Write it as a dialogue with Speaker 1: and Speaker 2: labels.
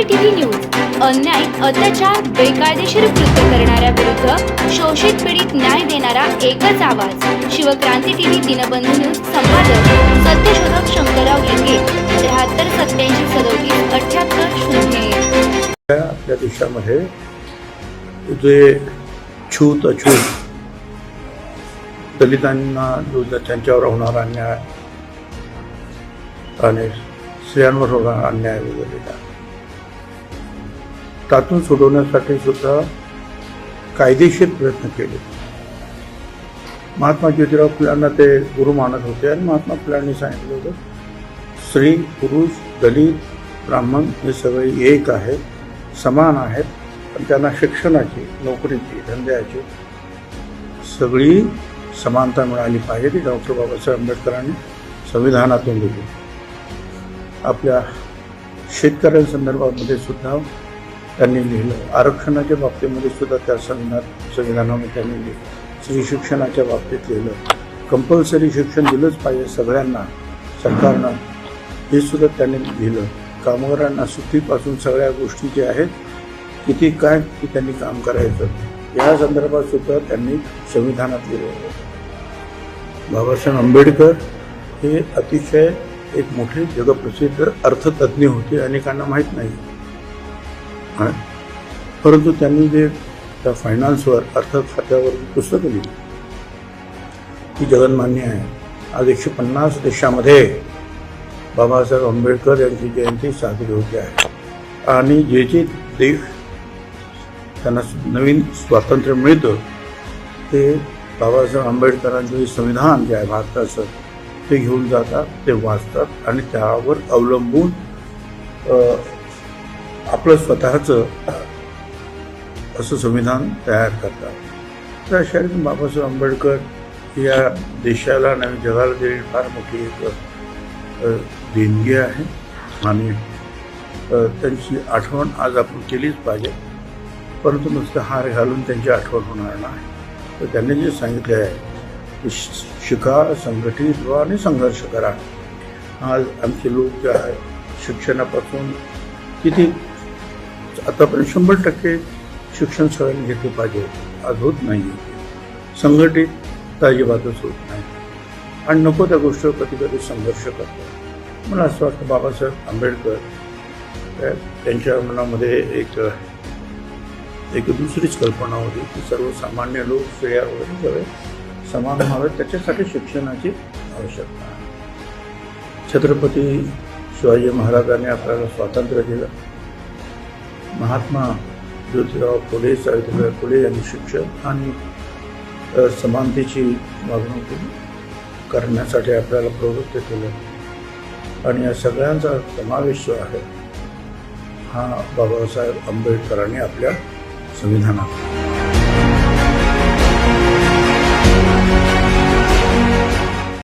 Speaker 1: क्रांती TV news अन्याय अत्याचार बेकायदेशीर कृत्य करणाऱ्या विरुद्ध शोषित पीडित न्याय देणारा एकच आवाज. शिवक्रांती टीव्ही दिनबंधू न्यूज संपादक सत्यशोधक शंकरराव लिंगे त्र्याहत्तर सत्याऐंशी सदोतीस अठ्याहत्तर शून्य
Speaker 2: आपल्या देशामध्ये जे छूत अछूत दलितांना त्यांच्यावर होणारा अन्याय आणि स्त्रियांवर होणारा अन्याय वगैरे त्यातून सोडवण्यासाठी सुद्धा कायदेशीर प्रयत्न केले. महात्मा ज्योतिराव फुलांना ते गुरु मानत होते आणि महात्मा फुलांनी सांगितलं होतं स्त्री पुरुष दलित ब्राह्मण हे सगळे एक आहेत समान आहेत पण त्यांना शिक्षणाची नोकरीची धंद्याची सगळी समानता मिळाली पाहिजे ती डॉक्टर बाबासाहेब आंबेडकरांनी संविधानातून दिली. आपल्या शेतकऱ्यांसंदर्भामध्ये सुद्धा त्यांनी लिहिलं. आरक्षणाच्या बाबतीमध्ये सुद्धा त्या संविधान संविधानामध्ये त्यांनी लिहिलं. स्त्री शिक्षणाच्या बाबतीत लिहिलं. कंपल्सरी शिक्षण दिलंच पाहिजे सगळ्यांना सरकारनं. हे सुद्धा त्यांनी लिहिलं. कामगारांना सुट्टीपासून सगळ्या गोष्टी ज्या आहेत किती काय की त्यांनी काम करायचं. या संदर्भात सुद्धा त्यांनी संविधानात लिहिलं. होतं बाबासाहेब आंबेडकर हे अतिशय एक मोठे जगप्रसिद्ध अर्थतज्ज्ञ होते अनेकांना माहीत नाही. परंतु त्यांनी जे त्या फायनान्सवर अर्थ खात्यावर पुस्तकं लिहिली ती जगनमान्य आहे. आज एकशे पन्नास देशामध्ये बाबासाहेब आंबेडकर यांची जयंती साजरी होते आहे. आणि जे जे देश त्यांना नवीन स्वातंत्र्य मिळतं ते बाबासाहेब आंबेडकरांचं जे संविधान जे आहे भारताचं ते घेऊन जातात ते वाचतात आणि त्यावर अवलंबून आपलं स्वतःचं असं संविधान तयार करतात. तर अशा रीतीने बाबासाहेब आंबेडकर या देशाला नवीन जगाला दिलेली फार मोठी एक देणगी आहे. आणि त्यांची आठवण आज आपण केलीच पाहिजे. परंतु नुसतं हार घालून त्यांची आठवण होणार नाही. तर त्यांनी जे सांगितले आहे की शिका संघटित व्हा आणि संघर्ष करा. आज आमचे लोक जे आहे शिक्षणापासून किती आतापर्यंत शंभर टक्के शिक्षण सगळ्यांनी घेतलं पाहिजे. आज होत नाही. संघटित अजिबातच होत नाही. आणि नको त्या गोष्टीवर कधी कधी संघर्ष करतो मला असं वाटतं बाबासाहेब आंबेडकर त्यांच्या मनामध्ये एक एक दुसरीच कल्पना होती की सर्वसामान्य लोक स्त्रिया वगैरे सगळे समान व्हावे त्याच्यासाठी शिक्षणाची आवश्यकता आहे. छत्रपती शिवाजी महाराजांनी आपल्याला स्वातंत्र्य दिलं. महात्मा ज्योतिराव फुले सावित्रीबाई फुले यांनी शिक्षण आणि समानतेची वागणूक करण्यासाठी आपल्याला प्रवृत्त केलं. आणि या सगळ्यांचा समावेश जो आहे हा बाबासाहेब आंबेडकरांनी आपल्या संविधानात.